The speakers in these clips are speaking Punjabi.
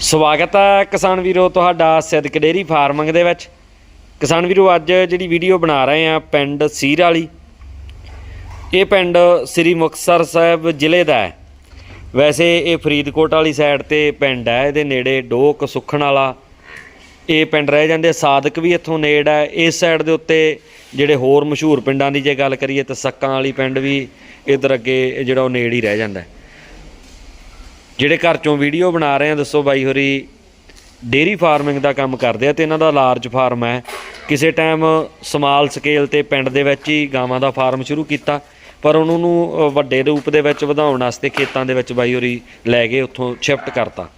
ਸਵਾਗਤ ਹੈ ਕਿਸਾਨ ਵੀਰੋ ਤੁਹਾਡਾ ਸਿੱਧਕ ਡੇਰੀ ਫਾਰਮਿੰਗ ਦੇ ਵਿੱਚ। ਕਿਸਾਨ ਵੀਰੋ, ਅੱਜ ਜਿਹੜੀ ਵੀਡੀਓ ਬਣਾ ਰਹੇ ਆ ਪਿੰਡ ਸੀਰ ਵਾਲੀ, ਇਹ ਪਿੰਡ ਸ੍ਰੀ ਮੁਕਤਸਰ ਸਾਹਿਬ ਜ਼ਿਲ੍ਹੇ ਦਾ ਹੈ। ਵੈਸੇ ਇਹ ਫਰੀਦਕੋਟ ਵਾਲੀ ਸਾਈਡ ਤੇ ਪਿੰਡ ਹੈ, ਇਹਦੇ ਨੇੜੇ ਡੋਕ ਸੁਖਣ ਵਾਲਾ। ਇਹ ਪਿੰਡ ਰਹਿ ਜਾਂਦੇ ਸਾਦਕ ਵੀ ਇੱਥੋਂ ਨੇੜ ਹੈ। ਇਸ ਸਾਈਡ ਦੇ ਉੱਤੇ ਜਿਹੜੇ ਹੋਰ ਮਸ਼ਹੂਰ ਪਿੰਡਾਂ ਦੀ ਜੇ ਗੱਲ ਕਰੀਏ ਤਾਂ ਸੱਕਾਂ ਵਾਲੀ ਪਿੰਡ ਵੀ ਇਧਰ ਅੱਗੇ ਜਿਹੜਾ ਉਹ ਨੇੜ ਹੀ ਰਹਿ ਜਾਂਦਾ ਹੈ। ਜਿਹੜੇ ਘਰ ਚੋਂ ਵੀਡੀਓ ਬਣਾ ਰਹੇ ਆ, ਦੱਸੋ ਬਾਈ ਹੋਰੀ ਡੇਰੀ ਫਾਰਮਿੰਗ ਦਾ ਕੰਮ ਕਰਦੇ ਆ ਤੇ ਇਹਨਾਂ ਦਾ ਲਾਰਜ ਫਾਰਮ ਹੈ। ਕਿਸੇ ਟਾਈਮ ਸਮਾਲ ਸਕੇਲ ਤੇ ਪਿੰਡ ਦੇ ਵਿੱਚ ਹੀ ਗਾਵਾਂ ਦਾ ਫਾਰਮ ਸ਼ੁਰੂ ਕੀਤਾ, ਪਰ ਉਹਨਾਂ ਨੂੰ ਵੱਡੇ ਰੂਪ ਦੇ ਵਿੱਚ ਵਧਾਉਣ ਵਾਸਤੇ ਖੇਤਾਂ ਦੇ ਵਿੱਚ ਬਾਈ ਹੋਰੀ ਲੈ ਕੇ ਉੱਥੋਂ ਸ਼ਿਫਟ ਕਰਤਾ।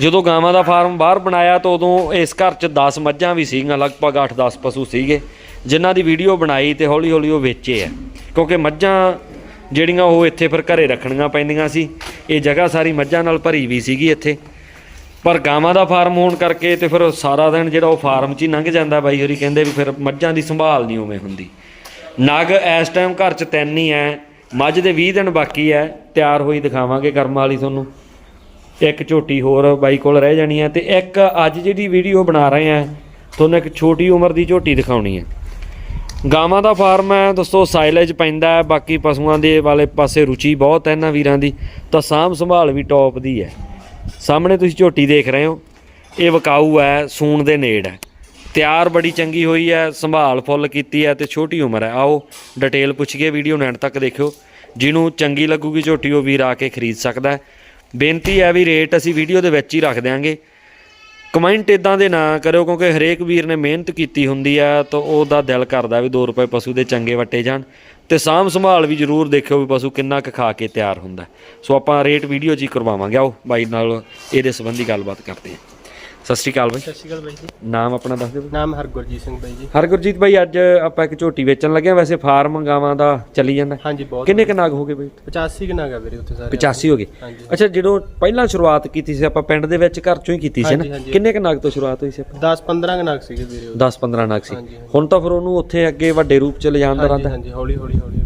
ਜਦੋਂ ਗਾਵਾਂ ਦਾ ਫਾਰਮ ਬਾਹਰ ਬਣਾਇਆ ਤਾਂ ਉਦੋਂ ਇਸ ਘਰ 'ਚ 10 ਮੱਝਾਂ ਵੀ ਸੀਗੀਆਂ, ਲਗਭਗ 8-10 ਪਸ਼ੂ ਸੀਗੇ। ਜਿਨ੍ਹਾਂ ਦੀ ਵੀਡੀਓ ਬਣਾਈ ਤੇ ਹੌਲੀ-ਹੌਲੀ ਉਹ ਵੇਚੇ ਆ। ਕਿਉਂਕਿ ਮੱਝਾਂ ਜਿਹੜੀਆਂ ਉਹ ਇੱਥੇ ਫਿਰ ਘਰੇ ਰੱਖਣੀਆਂ ਪੈਂਦੀਆਂ ਸੀ। ਇਹ ਜਗ੍ਹਾ ਸਾਰੀ ਮੱਝਾਂ ਨਾਲ ਭਰੀ ਵੀ ਸੀਗੀ ਇੱਥੇ। ਪਰ ਗਾਵਾਂ ਦਾ ਫਾਰਮ ਹੋਣ ਕਰਕੇ ਤੇ ਫਿਰ ਸਾਰਾ ਦਿਨ ਜਿਹੜਾ ਉਹ ਫਾਰਮ 'ਚ ਹੀ ਲੰਘ ਜਾਂਦਾ ਬਾਈ ਹੋਰੀ ਕਹਿੰਦੇ ਵੀ ਫਿਰ ਮੱਝਾਂ ਦੀ ਸੰਭਾਲ ਨਹੀਂ ਉਵੇਂ ਹੁੰਦੀ। ਨਗ ਇਸ ਟਾਈਮ ਘਰ 'ਚ ਤਿੰਨ ਹੀ ਐ, ਮੱਝ ਦੇ 20 ਦਿਨ ਬਾਕੀ ਐ, ਤਿਆਰ ਹੋਈ ਦਿਖਾਵਾਂਗੇ ਕਰਮ ਵਾਲੀ ਤੁਹਾਨੂੰ। ਇੱਕ ਝੋਟੀ ਹੋਰ ਬਾਈ ਕੋਲ ਰਹਿ ਜਾਣੀ ਹੈ ਤੇ ਇੱਕ ਅੱਜ ਜਿਹੜੀ ਵੀਡੀਓ ਬਣਾ ਰਹੇ ਆ ਤੁਹਾਨੂੰ ਇੱਕ ਛੋਟੀ ਉਮਰ ਦੀ ਝੋਟੀ ਦਿਖਾਉਣੀ ਹੈ ਗਾਵਾਂ ਦਾ ਫਾਰਮ ਹੈ ਦੋਸਤੋ ਸਾਈਲੇਜ ਪੈਂਦਾ ਹੈ, ਬਾਕੀ ਪਸ਼ੂਆਂ ਦੇ ਵਾਲੇ ਪਾਸੇ ਰੁਚੀ ਬਹੁਤ ਹੈ ਇਹਨਾਂ ਵੀਰਾਂ ਦੀ, ਤਾਂ ਸਾਂਭ ਸੰਭਾਲ ਵੀ ਟੌਪ ਦੀ ਹੈ। ਸਾਹਮਣੇ ਤੁਸੀਂ ਝੋਟੀ ਦੇਖ ਰਹੇ ਹੋ, ਇਹ ਵਕਾਊ ਹੈ, ਸੂਣ ਦੇ ਨੇੜ ਹੈ। ਤਿਆਰ ਬੜੀ ਚੰਗੀ ਹੋਈ ਹੈ, ਸੰਭਾਲ ਫੁੱਲ ਕੀਤੀ ਹੈ ਤੇ ਛੋਟੀ ਉਮਰ ਹੈ। ਆਓ ਡਿਟੇਲ ਪੁੱਛ ਕੇ ਵੀਡੀਓ ਨੂੰ ਐਂਡ ਤੱਕ ਦੇਖਿਓ। ਜਿਹਨੂੰ ਚੰਗੀ ਲੱਗੂਗੀ ਝੋਟੀ, ਉਹ ਵੀਰ ਆ ਕੇ ਖਰੀਦ ਸਕਦਾ ਬੇਨਤੀ ਹੈ ਵੀ ਰੇਟ ਅਸੀਂ ਵੀਡੀਓ ਦੇ ਵਿੱਚ ਹੀ ਰੱਖ ਦਿਆਂਗੇ। ਕਮੈਂਟ ਇਦਾਂ ਦੇ ਨਾ ਕਰਿਓ ਕਿਉਂਕਿ ਹਰੇਕ ਵੀਰ ਨੇ ਮਿਹਨਤ ਕੀਤੀ ਹੁੰਦੀ ਆ ਤਾਂ ਉਹਦਾ ਦਿਲ ਕਰਦਾ ਵੀ 2 ਰੁਪਏ ਪਸ਼ੂ ਦੇ ਚੰਗੇ ਵੱਟੇ ਜਾਣ। ਤੇ ਸਾਂਭ ਸੰਭਾਲ ਵੀ ਜ਼ਰੂਰ ਦੇਖਿਓ ਵੀ ਪਸ਼ੂ ਕਿੰਨਾ ਕੁ ਖਾ ਕੇ ਤਿਆਰ ਹੁੰਦਾ। ਸੋ ਆਪਾਂ ਰੇਟ ਵੀਡੀਓ 'ਚ ਹੀ ਕਰਵਾਵਾਂਗੇ। ਆਓ ਬਾਈ ਨਾਲ ਇਹਦੇ ਸੰਬੰਧੀ ਗੱਲਬਾਤ ਕਰਦੇ ਹਾਂ। ਸਤਿ ਸ਼੍ਰੀ ਅਕਾਲ ਬਾਈ। ਸਤਿ ਸ਼੍ਰੀ ਅਕਾਲ ਬਾਈ ਜੀ। ਨਾਮ ਆਪਣਾ ਦੱਸ ਦਿਓ ਨਾਮ ਹਰਗੁਰਜੀਤ ਸਿੰਘ ਬਾਈ ਜੀ। ਹਰਗੁਰਜੀਤ ਬਾਈ ਅੱਜ ਆਪਾਂ ਇੱਕ ਝੋਟੀ ਵੇਚਣ ਲੱਗੇ ਹਾਂ। ਵੈਸੇ ਫਾਰਮ ਗਾਵਾਂ ਦਾ ਚੱਲੀ ਜਾਂਦਾ। ਹਾਂਜੀ ਬਹੁਤ ਕਿੰਨੇ ਕੁ ਨਾਗ ਹੋ ਗਏ ਬਾਈ? 85 ਕਿ ਨਾਗਾ ਵੀਰੇ ਉੱਥੇ ਸਾਰੇ। 85 ਹੋ ਗਏ। ਅੱਛਾ ਜਦੋਂ ਪਹਿਲਾਂ ਸ਼ੁਰੂਆਤ ਕੀਤੀ ਸੀ ਆਪਾਂ ਪਿੰਡ ਦੇ ਵਿੱਚ ਘਰ ਚੋਂ ਹੀ ਕੀਤੀ ਸੀ ਨਾ। ਕਿੰਨੇ ਕੁ ਨਾਗ ਤੋਂ ਸ਼ੁਰੂਆਤ ਹੋਈ ਸੀ ਆਪਾਂ? 10 15 ਕਿ ਨਾਗ ਸੀਗੇ ਵੀਰੇ ਉਹ। 10 15 ਨਾਗ ਸੀ। ਹੁਣ ਤਾਂ ਫਿਰ ਉਹਨੂੰ ਉੱਥੇ ਅੱਗੇ ਵੱਡੇ ਰੂਪ ਚ ਲਿਜਾਣ ਦਾ ਇਰਾਦਾ ਹਾਂਜੀ ਹੌਲੀ ਹੌਲੀ ਹੌਲੀ।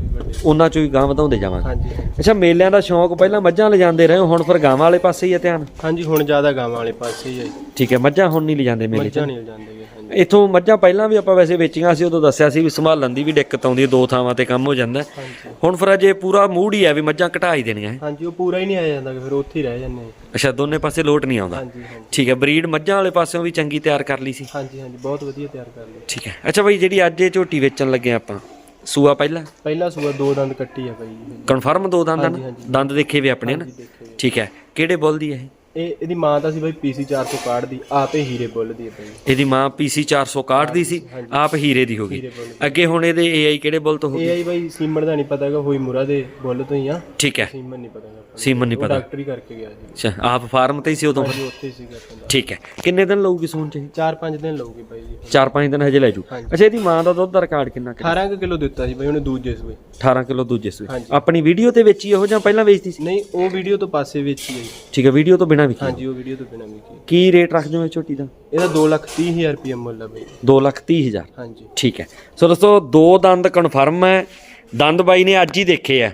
ਉਹਨਾਂ ਚੋਂ ਹੀ ਗਾਂ ਵਧਾਉਂਦੇ ਜਾਵਾਂਗੇ। ਹਾਂਜੀ। ਅੱਛਾ ਮੇਲਿਆਂ ਦਾ ਸ਼ੌਂਕ ਪਹਿਲਾਂ ਮੱਝਾਂ ਲਿਜਾਂਦੇ ਰਹੇ ਹੋ, ਹੁਣ ਫਿਰ ਗਾਵਾਂ ਵਾਲੇ ਪਾਸੇ ਹੀ ਹੈ ਧਿਆਨ? ਹਾਂਜੀ ਹੁਣ ਜ਼ਿਆਦਾ ਗਾਵਾਂ ਵਾਲੇ ਪਾਸੇ ਹੀ ਆ ਜੀ। ਠੀਕ ਹੈ ਮੱਝਾਂ ਹੁਣ ਨਹੀਂ ਲਿਜਾਂਦੇ ਮੇਲੇ 'ਚ? ਮੱਝਾਂ ਨਹੀਂ ਜਾਂਦੇ ਹਾਂਜੀ। ਇੱਥੋਂ ਮੱਝਾਂ ਪਹਿਲਾਂ ਵੀ ਆਪਾਂ ਵੈਸੇ ਵੇਚੀਆਂ ਸੀ ਉਦੋਂ ਦੱਸਿਆ ਸੀ ਵੀ ਸੰਭਾਲਣ ਦੀ ਵੀ ਦਿੱਕਤ ਆਉਂਦੀ ਹੈ ਦੋ ਥਾਵਾਂ ਤੇ ਕੰਮ ਹੋ ਜਾਂਦਾ। ਹੈ। ਹਾਂਜੀ। ਹੁਣ ਫਿਰ ਅਜੇ ਪੂਰਾ ਮੂਡ ਹੀ ਹੈ ਵੀ ਮੱਝਾਂ ਘਟਾ ਹੀ ਦੇਣੀਆਂ ਹੈ। ਹਾਂਜੀ ਉਹ ਪੂਰਾ ਹੀ ਨਹੀਂ ਆਇਆ ਜਾਂਦਾ ਗਾ, ਫਿਰ ਉੱਥੇ ਹੀ ਰਹਿ ਜਾਂਦੇ ਆ। ਅੱਛਾ ਦੋਨੇ ਪਾਸੇ ਲੋਟ ਨਹੀਂ ਆਉਂਦਾ? ਹਾਂਜੀ ਹਾਂਜੀ। ਠੀਕ ਹੈ ਬਰੀਡ ਮੱਝਾਂ ਵਾਲੇ ਪਾਸਿਓਂ ਵੀ ਚੰਗੀ ਤਿਆਰ ਕਰ ਲਈ ਸੀ? ਹਾਂਜੀ ਹਾਂਜੀ ਬਹੁਤ ਵਧੀਆ ਤਿਆਰ ਕਰ ਲਈ। ਠੀਕ ਹੈ। ਅੱਛਾ ਬਾਈ ਜਿਹੜੀ ਅੱਜ ਇਹ ਝੋਟੀ ਵੇਚਣ ਲੱਗੇ ਆਪਾਂ ਸੂਆ ਪਹਿਲਾਂ? ਪਹਿਲਾ ਸੂਆ ਦੋ ਦੰਦ ਕੱਟੀ ਆ ਬਾਈ ਜੀ ਕਨਫਰਮ ਦੋ ਦੰਦ ਹਨ? ਹਾਂਜੀ, ਹਾਂਜੀ। ਦੰਦ ਦੇਖੇ ਵੀ ਆਪਣੇ ਨਾ? ਹਾਂਜੀ ਦੇਖੇ ਠੀਕ ਹੈ। ਕਿਹੜੇ ਬੁੱਲ ਦੀ ਹੈ ਇਹ? ਇਹ ਇਹਦੀ ਮਾਂ ਤਾਂ ਸੀ ਬਾਈ ਪੀਸੀ 400 ਕਾਰਡ ਦੀ ਆਪੇ ਹੀਰੇ ਬੁੱਲ ਦੀ ਆ ਬਾਈ ਇਹਦੀ ਮਾਂ PC 461 ਦੀ ਸੀ ਆਪ ਹੀਰੇ ਦੀ ਹੋ ਗਈ। ਅੱਗੇ ਹੁਣ ਇਹਦੇ AI ਕਿਹੜੇ ਬੁੱਲ ਤੋਂ ਹੋ ਗਈ? ਆਈ ਬਾਈ ਸੀਮਨ ਦਾ ਨਹੀਂ ਪਤਾ ਹੈਗਾ ਹੋਈ ਮੁਰਾ ਦੇ ਬੁੱਲ ਤੋਂ ਹੀ ਆ। ਠੀਕ ਹੈ। ਸੀਮਨ ਨਹੀਂ ਪਤਾ ਹੈਗਾ ਆਪਾਂ ਨੂੰ। ਸੀਮਨ ਨਹੀਂ ਉਹ ਪਤਾ। ਡਾਕਟਰ ਹੀ ਕਰਕੇ ਗਿਆ ਜੀ ਅੱਛਾ ਆਪ ਫਾਰਮ ਤੇ ਹੀ ਸੀ ਉਦੋਂ ਉੱਥੇ ਹੀ ਆਪਣਾ। ਠੀਕ ਹੈ। ਕਿੰਨੇ ਦਿਨ ਲਊਗੀ ਸੂਣ ਚ ਇਹ? ਚਾਰ ਪੰਜ ਦਿਨ ਲਊਗੀ ਬਾਈ ਜੀ 4-5 ਦਿਨ ਹਜੇ ਲੈ ਜੂ। ਅੱਛਾ ਇਹਦੀ ਮਾਂ ਦਾ ਦੁੱਧ ਦਾ ਰਿਕਾਰਡ ਕਿੰਨਾ ਕੁ? 18 ਕੁ ਕਿਲੋ ਦਿੱਤਾ ਸੀ ਬਾਈ ਉਹਨੇ ਦੂਜੇ ਸੂਏ। 18 ਕਿਲੋ ਦੂਜੇ ਸੂਏ। ਆਪਣੀ ਵੀਡੀਓ ਤੇ ਵੇਚੀ ਇਹੋ ਜਾਂ ਪਹਿਲਾਂ ਵੇਚਦੀ ਸੀ? ਨਹੀਂ ਉਹ ਵੀਡੀਓ ਤੋਂ ਪਾਸੇ ਵੇਚੀ ਹੈ। ਠੀਕ ਹੈ ਵੀਡੀਓ ਤੋਂ ਬਿਨਾਂ ਵਿਕੀ ਹਾਂਜੀ ਉਹ ਵੀਡੀਓ ਤੋਂ ਬਿਨਾਂ ਵਿਕੀ ਕੀ ਰੇਟ ਰੱਖ ਦਿਓ ਇਹ ਝੋਟੀ ਦਾ? ਇਹਦਾ 2 ਲੱਖ 30 ਹਜ਼ਾਰ ਰੁਪਏ ਮੁੱਲ ਆ ਬਾਈ। 2 ਲੱਖ 30 ਹਜ਼ਾਰ? ਹਾਂਜੀ। ਠੀਕ ਹੈ। ਸੋ ਦੋਸਤੋ ਦੋ ਦੰਦ ਕਨਫਰਮ ਹੈ। ਦੰਦ ਬਾਈ ਨੇ ਅੱਜ ਹੀ ਦੇਖੇ ਆ।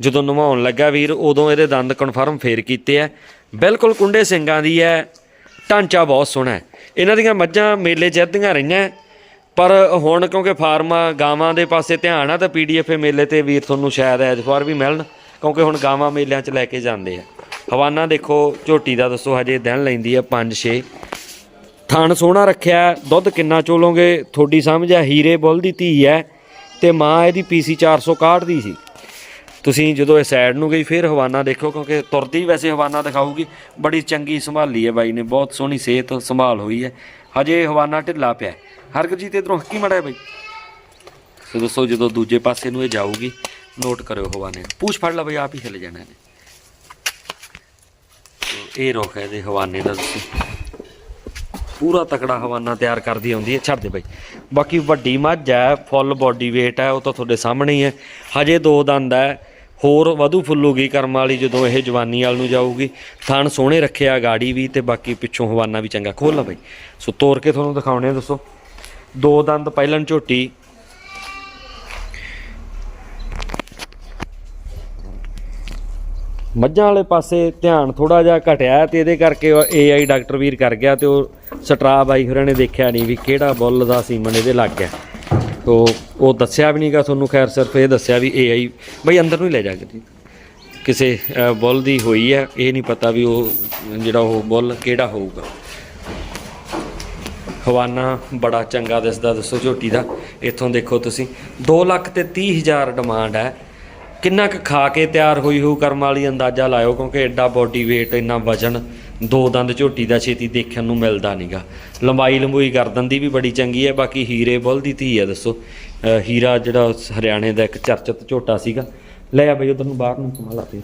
ਜਦੋਂ ਨਵਾਉਣ ਲੱਗਾ ਵੀਰ ਉਦੋਂ ਇਹਦੇ ਦੰਦ ਕਨਫਰਮ ਫੇਰ ਕੀਤੇ ਆ। ਬਿਲਕੁਲ ਕੁੰਡੇ ਸਿੰਘਾਂ ਦੀ ਹੈ। ਢਾਂਚਾ ਬਹੁਤ ਸੋਹਣਾ ਹੈ। ਇਹਨਾਂ ਦੀਆਂ ਮੱਝਾਂ ਮੇਲੇ ਜਿੱਤਦੀਆਂ ਰਹੀਆਂ। ਪਰ ਹੁਣ ਕਿਉਂਕਿ ਫਾਰਮਾਂ ਗਾਵਾਂ ਦੇ ਪਾਸੇ ਧਿਆਨ ਆ ਤਾਂ ਪੀਡੀਐਫ ਮੇਲੇ ਤੇ ਵੀਰ ਤੁਹਾਨੂੰ ਸ਼ਾਇਦ ਐਤਵਾਰ ਵੀ ਮਿਲਣ। ਕਿਉਂਕਿ ਹੁਣ ਗਾਵਾਂ ਮੇਲਿਆਂ 'ਚ ਲੈ ਕੇ ਜਾਂਦੇ ਆ। ਹਵਾਨਾ ਦੇਖੋ, ਝੋਟੀ ਦਾ ਦੱਸੋ, ਹਜੇ ਦਿਨ ਲੈਂਦੀ ਆ 5-6 ਥਣ ਸੋਹਣਾ ਰੱਖਿਆ, ਦੁੱਧ ਕਿੰਨਾ ਚੋਲੋਗੇ? ਤੁਹਾਡੀ ਸਮਝ ਆ, ਹੀਰੇ ਬੁੱਲ ਦੀ ਧੀ ਹੈ ਤੇ ਮਾਂ ਇਹਦੀ ਪੀਸੀ 461 ਦੀ ਸੀ। ਤੁਸੀਂ ਜਦੋਂ ਇਹ ਸਾਈਡ ਨੂੰ ਗਈ, ਫਿਰ ਹਵਾਨਾ ਦੇਖੋ, ਕਿਉਂਕਿ ਤੁਰਦੀ ਵੈਸੇ ਹਵਾਨਾ ਦਿਖਾਊਗੀ। ਬੜੀ ਚੰਗੀ ਸੰਭਾਲੀ ਹੈ ਬਾਈ ਨੇ, ਬਹੁਤ ਸੋਹਣੀ ਸਿਹਤ ਸੰਭਾਲ ਹੋਈ ਹੈ ਹਜੇ ਹਵਾਨਾ ਢਿੱਲਾ ਪਿਆ ਹੈ। ਹਰਗਜੀਤ ਇਧਰੋਂ ਹੱਕੀ ਮੜਾ ਬਾਈ? ਸੋ ਦੋਸਤੋ ਜਦੋਂ ਦੂਜੇ ਪਾਸੇ ਨੂੰ ਇਹ ਜਾਊਗੀ, ਨੋਟ ਕਰਿਓ ਹਵਾਨੇ ਪੂਛ ਫੜ ਲਾ ਬਈ, ਆਪ ਹੀ ਹਿੱਲ ਜਾਣਾ ਇਹਨੇ। ਇਹ ਰੁੱਖ ਹੈ, ਇਹਦੇ ਹਵਾਨੇ ਦਾ ਤੁਸੀਂ ਪੂਰਾ ਤਕੜਾ ਹਵਾਨਾ ਤਿਆਰ ਕਰਦੀ ਆਉਂਦੀ ਹੈ, ਛੱਡ ਦੇ ਬਾਈ। ਬਾਕੀ ਵੱਡੀ ਮੱਝ ਹੈ, ਫੁੱਲ ਬਾਡੀ weight ਹੈ, ਉਹ ਤਾਂ ਤੁਹਾਡੇ ਸਾਹਮਣੇ ਹੀ ਹੈ। ਹਜੇ ਦੋ ਦੰਦ ਹੈ, ਹੋਰ ਵਧੂ ਫੁੱਲੂਗੀ ਕਰਮ ਵਾਲੀ ਜਦੋਂ ਇਹ ਜਵਾਨੀ ਵਾਲ ਨੂੰ ਜਾਊਗੀ। ਥਣ ਸੋਹਣੇ ਰੱਖਿਆ, ਗਾੜੀ ਵੀ ਤੇ ਬਾਕੀ ਪਿੱਛੋਂ ਹਵਾਨਾ ਵੀ ਚੰਗਾ। ਖੋਲ ਲਾ ਬਾਈ। ਸੋ ਤੋੜ ਕੇ ਤੁਹਾਨੂੰ ਦਿਖਾਉਣੇ ਆ, ਦੱਸੋ। ਦੋ ਦੰਦ ਪਹਿਲਣ ਝੋਟੀ ਮੱਝਾਂ ਵਾਲੇ ਪਾਸੇ ਧਿਆਨ ਥੋੜਾ ਜਿਹਾ ਘਟਿਆ ਹੈ ਤੇ ਇਹਦੇ ਕਰਕੇ ਏਆਈ ਡਾਕਟਰ ਵੀਰ ਕਰ ਗਿਆ ਤੇ ਉਹ ਸਟਰਾ ਆਈ ਹੋਰਾਂ ਨੇ ਦੇਖਿਆ ਨਹੀਂ ਵੀ ਕਿਹੜਾ ਬੁੱਲ ਦਾ ਸੀਮਨ ਇਹਦੇ ਲੱਗ ਗਿਆ। ਤੋ ਉਹ ਦੱਸਿਆ ਵੀ ਨਹੀਂਗਾ ਤੁਹਾਨੂੰ, ਖੈਰ ਸਿਰਫ ਇਹ ਦੱਸਿਆ ਵੀ ਏਆਈ ਬਈ ਅੰਦਰ ਨੂੰ ਹੀ ਲੈ ਜਾ ਕੇ ਕਿਸੇ ਬੁੱਲ ਦੀ ਹੋਈ ਹੈ, ਇਹ ਨਹੀਂ ਪਤਾ ਵੀ ਉਹ ਜਿਹੜਾ ਉਹ ਬੁੱਲ ਕਿਹੜਾ ਹੋਊਗਾ। ਹਵਾਨਾ ਬੜਾ ਚੰਗਾ ਦਿਸਦਾ, ਦੱਸੋ ਝੋਟੀ ਦਾ। ਇੱਥੋਂ ਦੇਖੋ ਤੁਸੀਂ 2 ਲੱਖ ਤੇ 30 ਹਜ਼ਾਰ ਡਿਮਾਂਡ ਹੈ। ਕਿੰਨਾ ਕੁ ਖਾ ਕੇ ਤਿਆਰ ਹੋਈ ਹੋਊ ਕਰਮ ਵਾਲੀ ਅੰਦਾਜ਼ਾ ਲਾਇਓ, ਕਿਉਂਕਿ ਐਡਾ ਬੋਡੀ weight, ਇੰਨਾ ਵਜਨ, ਦੋ ਦੰਦ ਝੋਟੀ ਦਾ ਛੇਤੀ ਦੇਖਣ ਨੂੰ ਮਿਲਦਾ ਨਹੀਂਗਾ ਲੰਬਾਈ ਲੰਬੂਈ ਗਰਦਨ ਦੀ ਵੀ ਬੜੀ ਚੰਗੀ ਹੈ, ਬਾਕੀ ਹੀਰੇ ਬੁੱਲ ਦੀ ਧੀ ਹੈ, ਦੱਸੋ। ਹੀਰਾ ਜਿਹੜਾ ਹਰਿਆਣੇ ਦਾ ਇੱਕ ਚਰਚਿਤ ਝੋਟਾ ਸੀਗਾ। ਲੈ ਆ ਬਈ ਉਧਰ ਨੂੰ ਬਾਹਰ ਨੂੰ ਕਮਾਲਾ ਫੇਰ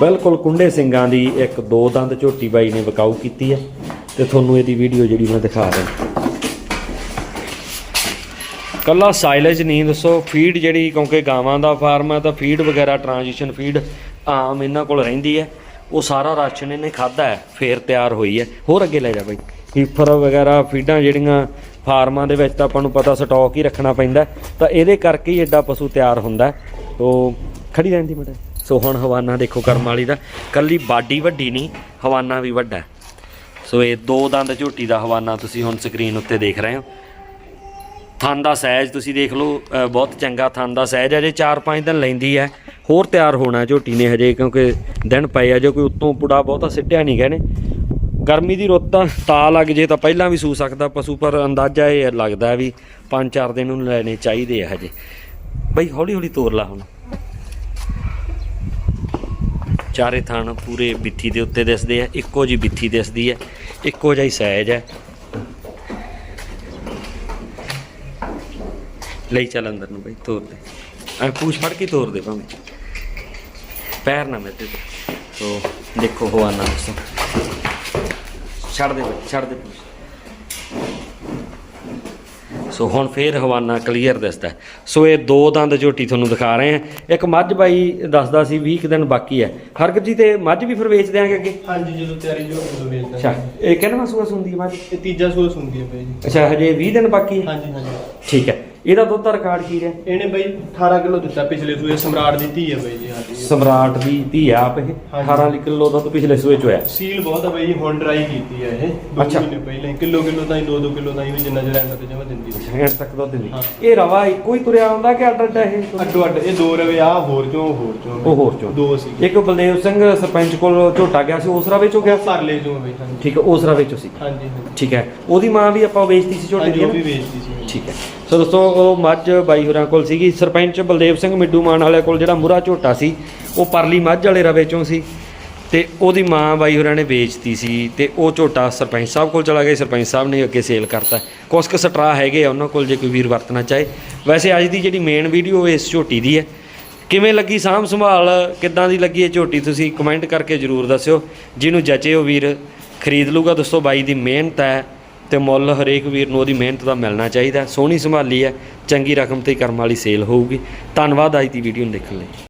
ਬਿਲਕੁਲ ਕੁੰਡੇ ਸਿੰਘਾਂ ਦੀ ਇੱਕ ਦੋ ਦੰਦ ਝੋਟੀ ਬਾਈ ਨੇ ਵਿਕਾਊ ਕੀਤੀ ਹੈ, ਤੇ ਤੁਹਾਨੂੰ ਇਹਦੀ ਵੀਡੀਓ ਜਿਹੜੀ ਮੈਂ ਦਿਖਾ ਰਿਹਾ। ਕੱਲਾ ਸਾਈਲੇਜ ਨਹੀਂ, ਦੱਸੋ ਫੀਡ ਜਿਹੜੀ, ਕਿਉਂਕਿ ਗਾਵਾਂ ਦਾ ਫਾਰਮ ਹੈ, ਤਾਂ ਫੀਡ ਵਗੈਰਾ ਟ੍ਰਾਂਜੀਸ਼ਨ ਫੀਡ ਆਮ ਇਹਨਾਂ ਕੋਲ ਰਹਿੰਦੀ ਹੈ। ਉਹ ਸਾਰਾ ਰਾਸ਼ਨ ਇਹਨੇ ਖਾਦਾ ਹੈ, ਫੇਰ ਤਿਆਰ ਹੋਈ ਹੈ। ਹੋਰ ਅੱਗੇ ਲੈ ਜਾ ਬਾਈ। ਹੀਫਰ ਵਗੈਰਾ ਫੀਡਾਂ ਜਿਹੜੀਆਂ ਫਾਰਮਾਂ ਦੇ ਵਿੱਚ ਤਾਂ ਆਪਾਂ ਨੂੰ ਪਤਾ ਸਟਾਕ ਹੀ ਰੱਖਣਾ ਪੈਂਦਾ ਤਾਂ ਇਹਦੇ ਕਰਕੇ ਹੀ ਐਡਾ ਪਸ਼ੂ ਤਿਆਰ ਹੁੰਦਾ ਹੈ। ਤੋ ਖੜੀ ਰਹਿੰਦੀ ਮਟੇ ਸੋ ਹੁਣ ਹਵਾਨਾ ਦੇਖੋ ਕਰਮ ਵਾਲੀ ਦਾ। ਕੱਲੀ ਬਾਡੀ ਵੱਡੀ ਨਹੀਂ, ਹਵਾਨਾ ਵੀ ਵੱਡਾ ਸੋ ਇਹ ਦੋ ਦੰਦ ਝੋਟੀ ਦਾ ਹਵਾਨਾ ਤੁਸੀਂ ਹੁਣ ਸਕਰੀਨ ਉੱਤੇ ਦੇਖ ਰਹੇ ਹੋ। ਥਣ ਦਾ ਸਾਈਜ਼ ਤੁਸੀਂ ਦੇਖ ਲਓ ਬਹੁਤ ਚੰਗਾ ਥਣ ਦਾ ਸਾਈਜ਼ ਹੈ ਜੇ 4-5 ਦਿਨ ਲੈਂਦੀ ਹੈ। ਹੋਰ ਤਿਆਰ ਹੋਣਾ ਝੋਟੀ ਨੇ ਹਜੇ, ਕਿਉਂਕਿ ਦਿਨ ਪਏ ਆ, ਜੋ ਕੋਈ ਉੱਤੋਂ ਪੁੜਾ ਬਹੁਤਾ ਸਿੱਟਿਆ ਨਹੀਂ ਗਏ ਨੇ। ਗਰਮੀ ਦੀ ਰੁੱਤ ਤਾਂ ਤਾ ਲੱਗ ਜੇ ਤਾਂ ਪਹਿਲਾਂ ਵੀ ਸੂ ਸਕਦਾ ਪਸ਼ੂ, ਪਰ ਅੰਦਾਜ਼ਾ ਇਹ ਲੱਗਦਾ ਵੀ 5-4 ਦਿਨ ਨੂੰ ਲੈਣੇ ਚਾਹੀਦੇ ਆ ਹਜੇ। ਬਈ ਹੌਲੀ ਹੌਲੀ ਤੋਰ ਲਾ ਹੁਣ। ਚਾਰੇ ਥਣ ਪੂਰੇ ਬਿੱਥੀ ਦੇ ਉੱਤੇ ਦਿਸਦੇ ਆ, ਇੱਕੋ ਜੀ ਬਿੱਥੀ ਦਿਸਦੀ ਹੈ, ਇੱਕੋ ਜਿਹਾ ਹੀ ਸਾਈਜ਼ ਹੈ। ਲਈ ਚੱਲ ਅੰਦਰ ਨੂੰ ਬਈ ਤੋਰ ਦੇ। ਐ ਪੂਛ ਫੜ ਕੇ ਤੋਰ ਦੇ ਭਾਵੇਂ। ਪੈਰ ਨਾ ਮੇਰੇ ਤੇ ਸੋ ਦੇਖੋ ਹਵਾਨਾ ਦੱਸੋ ਛੱਡ ਦੇ ਬਈ, ਛੱਡ ਦੇ ਪੂਛ। ਸੋ ਹੁਣ ਫੇਰ ਹਵਾਨਾ ਕਲੀਅਰ ਦਿਸਦਾ। ਸੋ ਇਹ ਦੋ ਦੰਦ ਝੋਟੀ ਤੁਹਾਨੂੰ ਦਿਖਾ ਰਹੇ ਹਾਂ। ਇੱਕ ਮੱਝ ਬਾਈ ਦੱਸਦਾ ਸੀ 20 ਕੁ ਦਿਨ ਬਾਕੀ ਹੈ। ਹਰਕਤ ਜੀ ਤੇ ਮੱਝ ਵੀ ਫਿਰ ਵੇਚ ਦਿਆਂਗੇ ਅੱਗੇ? ਹਾਂਜੀ ਜਦੋਂ ਤਿਆਰੀ ਜੋ ਉਦੋਂ ਵੇਚਦਾ ਅੱਛਾ ਇਹ ਕਿੰਨਾ ਸੂਆ ਹੈ ਮੱਝ? ਇਹ ਤੀਜਾ ਸੂਸ ਹੁੰਦੀ ਹੈ ਬਾਈ ਜੀ। ਅੱਛਾ ਹਜੇ 20 ਦਿਨ ਬਾਕੀ ਹੈ? ਹਾਂਜੀ ਹਾਂਜੀ। ਠੀਕ ਹੈ। ਇਹਦਾ ਦੁੱਧ ਦਾ ਰਿਕਾਰਡ ਕੀ ਰਿਹਾ? ਇਹਨੇ ਬਾਈ 18 ਕਿਲੋ ਦਿੱਤਾ ਪਿਛਲੇ ਸੂਏ ਸਮਰਾਟ ਦੀ ਧੀ ਹੈ ਬਾਈ ਜੀ ਹਾਂਜੀ। ਸਮਰਾਟ ਦੀ ਧੀ ਆ ਆਪ ਇਹ? ਹਾਂਜੀ। 18 ਕਿਲੋ ਦੁੱਧ ਪਿਛਲੇ ਸੂਏ ਚ ਹੋਇਆ ਸੀਲ ਬਹੁਤ ਹੈ ਬਾਈ ਜੀ ਹੁਣ ਡਰਾਈ ਕੀਤੀ ਹੈ ਇਹ। ਦੋ ਅੱਛਾ। ਮਹੀਨੇ ਪਹਿਲਾਂ ਕਿਲੋ ਕਿਲੋ ਤਾਈਂ 2-2 ਕਿਲੋ ਤਾਈਂ ਵੀ ਜਿੰਨਾ ਜਿਹੜਾ ਤੇ ਜਮਾ ਦਿੰਦੀ ਹੈ ਹੈਂਡ ਤੱਕ ਦੁੱਧ ਦਿੰਦੀ। ਹਾਂ। ਇਹ ਰਵਾ ਇੱਕੋ ਹੀ ਤੁਰਿਆ ਹੁੰਦਾ ਕਿ ਅੱਡ ਅੱਡ ਹੈ ਇਹ? ਅੱਡੋ ਅੱਡ ਇਹ ਦੋ ਰਵੇ ਆ ਹੋਰ ਚੋਂ ਹੋਰ ਚੋਂ। ਉਹ ਹੋਰ ਚੋਂ। ਦੋ ਸੀ ਇੱਕ ਬਲਦੇਵ ਸਿੰਘ ਸਰਪੰਚ ਕੋਲ ਝੋਟਾ ਗਿਆ ਸੀ ਉਸ ਰਾਵੇ ਚੋਂ ਗਿਆ ਭਰ ਲੈ ਚੋਂ ਬਾਈ ਹਾਂਜੀ। ਠੀਕ ਹੈ ਉਸ ਰਾਵੇ ਚੋਂ ਸੀ। ਹਾਂਜੀ ਹਾਂਜੀ। ਠੀਕ ਹੈ ਉਹਦੀ ਮਾਂ ਵੀ ਆਪਾਂ ਵੇਚਦੀ ਸੀ ਝੋਟੇ ਹਾਂਜੀ ਦੀ ਉਹ? ਵੀ ਵੇਚਦੀ ਸੀ। ਠੀਕ ਹੈ। ਸੋ ਦੋਸਤੋ, ਉਹ ਮੱਝ ਬਾਈ ਹੋਰਾਂ ਕੋਲ ਸੀਗੀ। ਸਰਪੰਚ ਬਲਦੇਵ ਸਿੰਘ ਮਿੱਡੂ ਮਾਨ ਵਾਲੇ ਕੋਲ ਜਿਹੜਾ ਮੁਰਾ ਝੋਟਾ ਸੀ, ਉਹ ਪਰਲੀ ਮੱਝ ਵਾਲੇ ਰਵੇ ਚੋਂ ਸੀ ਤੇ ਉਹਦੀ ਮਾਂ ਬਾਈ ਹੋਰਾਂ ਨੇ ਵੇਚਤੀ ਸੀ ਤੇ ਉਹ ਝੋਟਾ ਸਰਪੰਚ ਸਾਹਿਬ ਕੋਲ ਚਲਾ ਗਿਆ। ਸਰਪੰਚ ਸਾਹਿਬ ਨੇ ਅੱਗੇ ਸੇਲ ਕਰਤਾ। ਕੁਛ ਕੁ ਸਟਰਾ ਹੈਗੇ ਆ ਉਹਨਾਂ ਕੋਲ, ਜੇ ਕੋਈ ਵੀਰ ਵਰਤਣਾ ਚਾਹੇ। ਵੈਸੇ ਅੱਜ ਦੀ ਜਿਹੜੀ ਮੇਨ ਵੀਡੀਓ ਇਸ ਝੋਟੀ ਦੀ ਹੈ। ਕਿਵੇਂ ਲੱਗੀ ਸਾਂਭ ਸੰਭਾਲ? ਕਿੱਦਾਂ ਦੀ ਲੱਗੀ ਇਹ ਝੋਟੀ? ਤੁਸੀਂ ਕਮੈਂਟ ਕਰਕੇ ਜਰੂਰ ਦੱਸਿਓ। ਜਿਹਨੂੰ ਜਚੇ ਉਹ ਵੀਰ ਖਰੀਦ ਲੂਗਾ ਦੋਸਤੋ, ਬਾਈ ਦੀ ਮਿਹਨਤ ਹੈ। ਤੇ ਮੁੱਲ ਹਰੇਕ ਵੀਰ ਨੂੰ ਉਹਦੀ ਮਿਹਨਤ ਦਾ ਮਿਲਣਾ ਚਾਹੀਦਾ ਸੋਹਣੀ ਸੰਭਾਲੀ ਹੈ, ਚੰਗੀ ਰਕਮ ਤੇ ਕਰਮ ਵਾਲੀ ਸੇਲ ਹੋਊਗੀ। ਧੰਨਵਾਦ ਅੱਜ ਦੀ ਵੀਡੀਓ ਨੂੰ ਦੇਖਣ ਲਈ।